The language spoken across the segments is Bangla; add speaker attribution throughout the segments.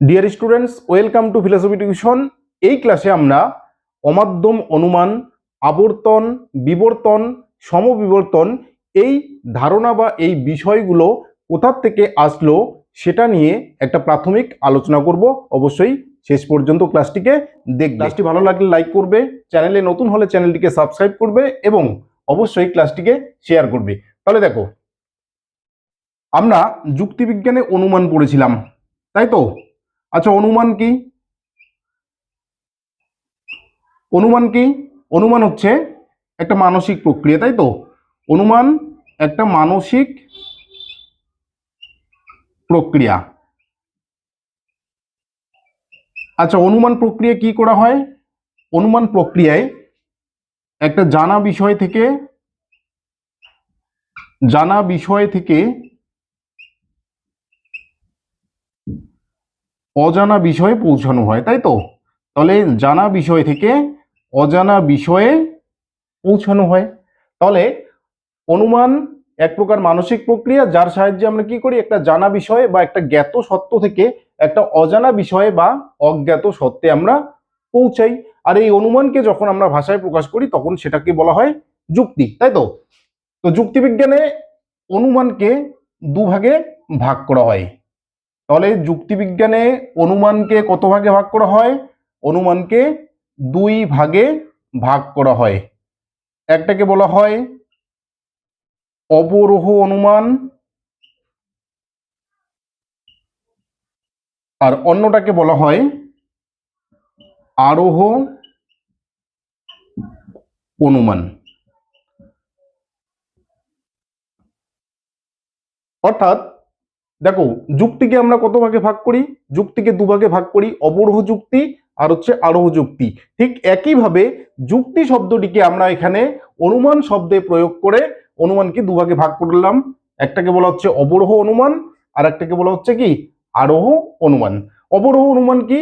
Speaker 1: Dear students welcome to philosophy tuition এই ক্লাসে আমরা অমাধ্যম অনুমান, আবর্তন, বিবর্তন, সমবিবর্তন এই ধারণা বা এই বিষয়গুলো কোথার থেকে আসলো সেটা নিয়ে একটা প্রাথমিক আলোচনা করব। অবশ্যই শেষ পর্যন্ত ক্লাসটিকে দেখ ক্লাসটি ভালো লাগলে লাইক করবে চ্যানেলে নতুন হলে চ্যানেলটিকে সাবস্ক্রাইব করবে এবং অবশ্যই ক্লাসটিকে শেয়ার করবে। তাহলে দেখো, আমরা যুক্তিবিজ্ঞানে অনুমান পড়েছিলাম, তাই তো? আচ্ছা অনুমান কি? অনুমান কি? অনুমান হচ্ছে একটা মানসিক প্রক্রিয়া, তাই তো? অনুমান একটা মানসিক প্রক্রিয়া। আচ্ছা অনুমান প্রক্রিয়া কি করা হয়? অনুমান প্রক্রিয়ায় একটা জানা বিষয় থেকে, জানা বিষয় থেকে অজানা বিষয়ে পৌঁছানো হয়, তাই তো? তাহলে জানা বিষয় থেকে অজানা বিষয়ে পৌঁছানো হয়। তাহলে অনুমান এক প্রকার মানসিক প্রক্রিয়া, যার সাহায্যে আমরা কি করি? একটা জানা বিষয়ে বা একটা জ্ঞাত সত্য থেকে একটা অজানা বিষয়ে বা অজ্ঞাত সত্ত্বে আমরা পৌঁছাই। আর এই অনুমানকে যখন আমরা ভাষায় প্রকাশ করি, তখন সেটাকে বলা হয় যুক্তি, তাই তো? তো যুক্তিবিজ্ঞানে অনুমানকে দুভাগে ভাগ করা হয়। তাহলে যুক্তিবিজ্ঞানে অনুমানকে কত ভাগে ভাগ করা হয়? অনুমানকে দুই ভাগে ভাগ করা হয়। একটাকে বলা হয় অবরোহ অনুমান আর অন্যটাকে বলা হয় আরোহ অনুমান। অর্থাৎ দেখো, যুক্তিকে আমরা কত ভাগে ভাগ করি? যুক্তিকে দুভাগে ভাগ করি, অবরোহ যুক্তি আর হচ্ছে আরোহ যুক্তি। ঠিক একইভাবে যুক্তি শব্দটিকে আমরা এখানে অনুমান শব্দে প্রয়োগ করে অনুমানকে দুভাগে ভাগ করলাম। একটাকে বলা হচ্ছে অবরোহ অনুমান, আর একটাকে বলা হচ্ছে কি? আরোহ অনুমান। অবরোহ অনুমান কি?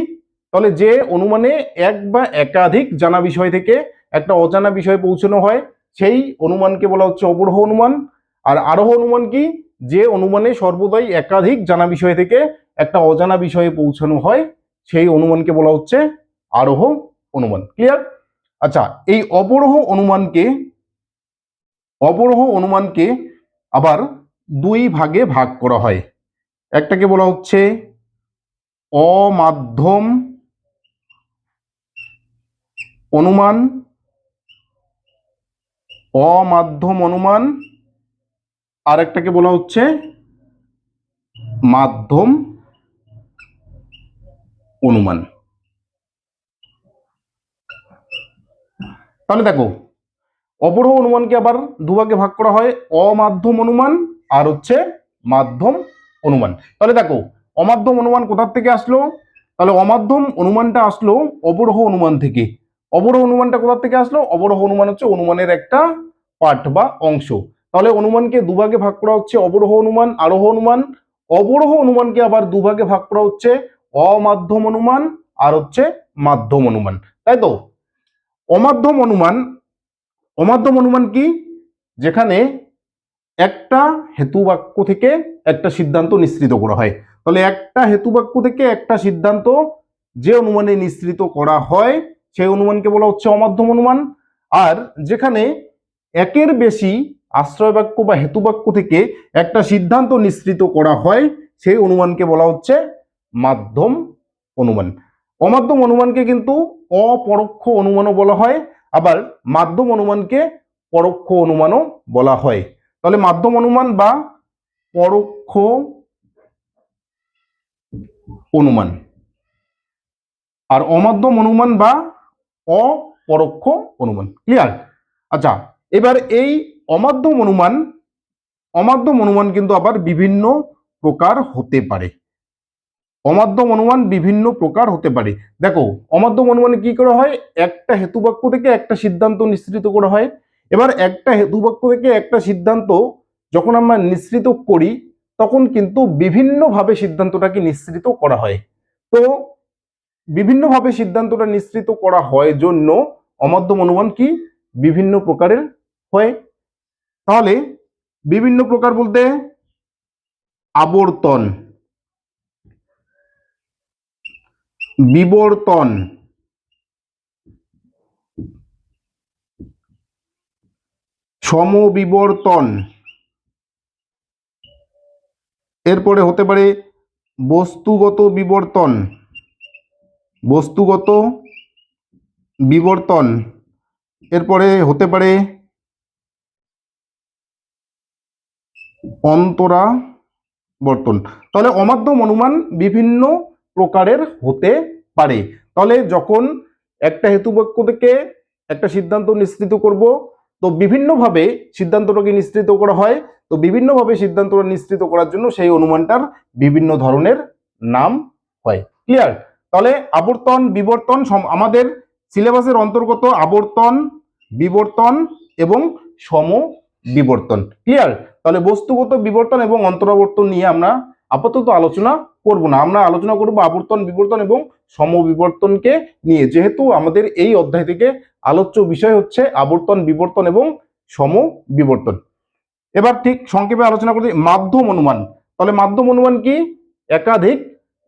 Speaker 1: তাহলে যে অনুমানে এক বা একাধিক জানা বিষয় থেকে একটা অজানা বিষয়ে পৌঁছানো হয়, সেই অনুমানকে বলা হচ্ছে অবরোহ অনুমান। আর আরোহ অনুমান কি? যে অনুমানে সর্বদাই একাধিক জানা বিষয় থেকে একটা অজানা বিষয়ে পৌঁছানো হয়, সেই অনুমানকে বলা হচ্ছে আরোহ অনুমান। ক্লিয়ার আচ্ছা এই অবরোহ অনুমানকে অবরোহ অনুমানকে আবার দুই ভাগে ভাগ করা হয়। একটাকে বলা হচ্ছে অমাধ্যম অনুমান অমাধ্যম অনুমান আর একটাকে বলা হচ্ছে মাধ্যম অনুমান। তাহলে দেখো, অবরোহ অনুমানকে আবার দুভাগে ভাগ করা হয়, অমাধ্যম অনুমান আর হচ্ছে মাধ্যম অনুমান। তাহলে দেখো, অমাধ্যম অনুমান কোথার থেকে আসলো? তাহলে অমাধ্যম অনুমানটা আসলো অবরোহ অনুমান থেকে। অবরোহ অনুমানটা কোথার থেকে আসলো? অবরোহ অনুমান হচ্ছে অনুমানের একটা পার্ট বা অংশ। তাহলে অনুমানকে দুভাগে ভাগ করা হচ্ছে অবরোহ অনুমান, আরোহ অনুমান। অবরোহ অনুমানকে আবার দুভাগে ভাগ করা হচ্ছে অমাধ্যম অনুমান আর হচ্ছে মাধ্যম অনুমান। তাই তো? অমাধ্যম অনুমান অমাধ্যম অনুমান কি? যেখানে একটা হেতু বাক্য থেকে একটা সিদ্ধান্ত নিঃসৃত করা হয়। তাহলে একটা হেতু বাক্য থেকে একটা সিদ্ধান্ত যে অনুমানে নিঃসৃত করা হয়, সেই অনুমানকে বলা হচ্ছে অমাধ্যম অনুমান। আর যেখানে একের বেশি আশ্রয় বাক্য বা হেতুবাক্য থেকে একটা সিদ্ধান্ত নিঃসৃত করা হয়, সেই অনুমানকে বলা হচ্ছে মাধ্যম অনুমান। অমাধ্যম অনুমানকে কিন্তু অপরোক্ষ অনুমানও বলা হয়, আবার মাধ্যম অনুমানকে পরোক্ষ অনুমানও বলা হয়। তাহলে মাধ্যম অনুমান বা পরোক্ষ অনুমান। আর অমাধ্যম অনুমান বা অপরোক্ষ অনুমান। ক্লিয়ার আচ্ছা এবার এই অমাধ্যম অনুমান অমাধ্যম অনুমান কিন্তু আবার বিভিন্ন প্রকার হতে পারে। অমাধ্যম অনুমান বিভিন্ন প্রকার হতে পারে। দেখো অমাধ্যম অনুমানে কি করা হয়? একটা হেতুবাক্য থেকে একটা সিদ্ধান্ত নিঃসৃত করা হয়। এবার একটা হেতুবাক্য থেকে একটা সিদ্ধান্ত যখন আমরা নিঃসৃত করি, তখন কিন্তু বিভিন্নভাবে সিদ্ধান্তটাকে নিঃসৃত করা হয়। তো, বিভিন্নভাবে সিদ্ধান্তটা নিঃসৃত করা হয় জন্য অমাধ্যম অনুমান কি? বিভিন্ন প্রকারের হয়। তাহলে বিভিন্ন প্রকার বলতে আবর্তন। বিবর্তন। সমবিবর্তন। এরপরে হতে পারে বস্তুগত বিবর্তন। বস্তুগত বিবর্তন। এরপরে হতে পারে অন্তরাবর্তন তাহলে অমাধ্যম অনুমান বিভিন্ন প্রকারের হতে পারে। তাহলে যখন একটা হেতুবাক্য থেকে একটা সিদ্ধান্ত নিশ্চিত করব, তো বিভিন্নভাবে সিদ্ধান্তটাকে নিশ্চিত করা হয়। তো বিভিন্নভাবে সিদ্ধান্তটা নিশ্চিত করার জন্য সেই অনুমানটার বিভিন্ন ধরনের নাম হয়। ক্লিয়ার তাহলে আবর্তন, বিবর্তন আমাদের সিলেবাসের অন্তর্গত আবর্তন, বিবর্তন এবং সম বিবর্তন। ক্লিয়ার তাহলে বস্তুগত বিবর্তন এবং অন্তরাবর্তন নিয়ে আমরা আপাতত আলোচনা করব না। আমরা আলোচনা করব আবর্তন, বিবর্তন এবং সমবিবর্তনকে নিয়ে। যেহেতু আমাদের এই অধ্যায় থেকে আলোচ্য বিষয় হচ্ছে আবর্তন, বিবর্তন এবং সম বিবর্তন এবার ঠিক সংক্ষেপে আলোচনা করতে মাধ্যম অনুমান। তাহলে মাধ্যম অনুমান কি? একাধিক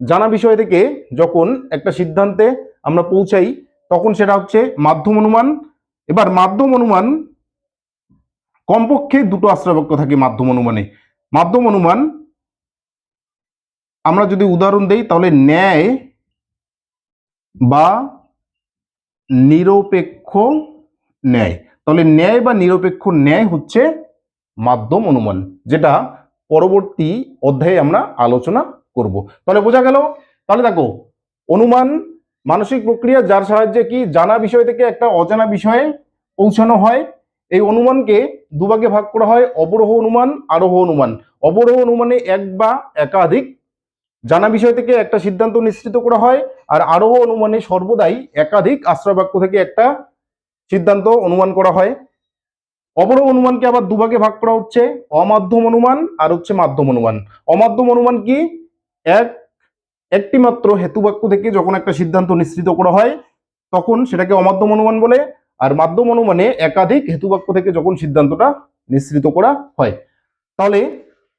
Speaker 1: জানা বিষয় থেকে যখন একটা সিদ্ধান্তে আমরা পৌঁছাই, তখন সেটা হচ্ছে মাধ্যম অনুমান। এবার মাধ্যম অনুমান কমপক্ষে দুটো আশ্রয়বাক্য থাকে মাধ্যম অনুমানে। মাধ্যম অনুমান, আমরা যদি উদাহরণ দেই, তাহলে ন্যায় বা নিরপেক্ষ ন্যায়। তাহলে ন্যায় বা নিরপেক্ষ ন্যায় হচ্ছে মাধ্যম অনুমান, যেটা পরবর্তী অধ্যায়ে আমরা আলোচনা করব। তাহলে বোঝা গেল? তাহলে দেখো, অনুমান, মানসিক প্রক্রিয়া, যার সাহায্যে কি জানা বিষয় থেকে একটা অজানা বিষয়ে পৌঁছানো হয় এই অনুমানকে দুভাগে ভাগ করা হয়, অবরোহ অনুমান, আরোহ অনুমান। অবরোহ অনুমানে এক বা একাধিক জানা বিষয় থেকে একটা সিদ্ধান্ত নিশ্চিত করা হয় আর আরোহ অনুমানে সর্বদাই একাধিক আশ্রয় বাক্য থেকে একটা সিদ্ধান্ত অনুমান করা হয়। অবরোহ অনুমানকে আবার দুভাগে ভাগ করা হচ্ছে, অমাধ্যম অনুমান আর হচ্ছে মাধ্যম অনুমান। অমাধ্যম অনুমান কি? এক একটি মাত্র হেতুবাক্য থেকে যখন একটা সিদ্ধান্ত নিশ্চিত করা হয়, তখন সেটাকে অমাধ্যম অনুমান বলে। আর মাধ্যম অনুমানে একাধিক হেতুবাক্য থেকে যখন সিদ্ধান্তটা নিশ্চিত করা হয়, তাহলে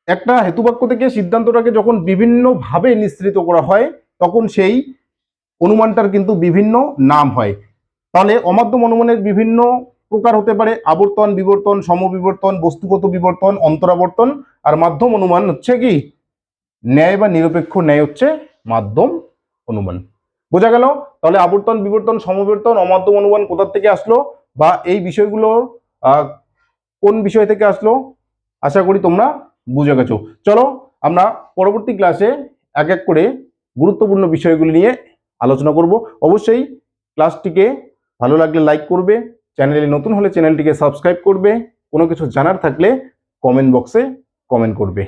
Speaker 1: একটা হেতুবাক্য থেকে সিদ্ধান্তটাকে যখন বিভিন্নভাবে নিঃসৃত করা হয়, তখন সেই অনুমানটার কিন্তু বিভিন্ন নাম হয়। তাহলে অমাধ্যম অনুমানের বিভিন্ন প্রকার হতে পারে, আবর্তন, বিবর্তন, সমবিবর্তন, বস্তুগত বিবর্তন, অন্তরাবর্তন, আর মাধ্যম অনুমান হচ্ছে কি? ন্যায় বা নিরপেক্ষ ন্যায় হচ্ছে মাধ্যম অনুমান। বোঝা গেল? তাহলে আবর্তন, বিবর্তন সমবর্তন অমাধ্যম অনুমান কোথা থেকে আসলো? বা এই বিষয়গুলো কোন বিষয় থেকে আসলো? আশা করি তোমরা বুঝে গেছো। চলো, আমরা পরবর্তী ক্লাসে এক এক করে গুরুত্বপূর্ণ বিষয়গুলি নিয়ে আলোচনা করব। অবশ্যই ক্লাসটিকে ভালো লাগলে লাইক করবে চ্যানেলে নতুন হলে চ্যানেলটিকে সাবস্ক্রাইব করবে, কোনো কিছু জানার থাকলে কমেন্ট বক্সে কমেন্ট করবে।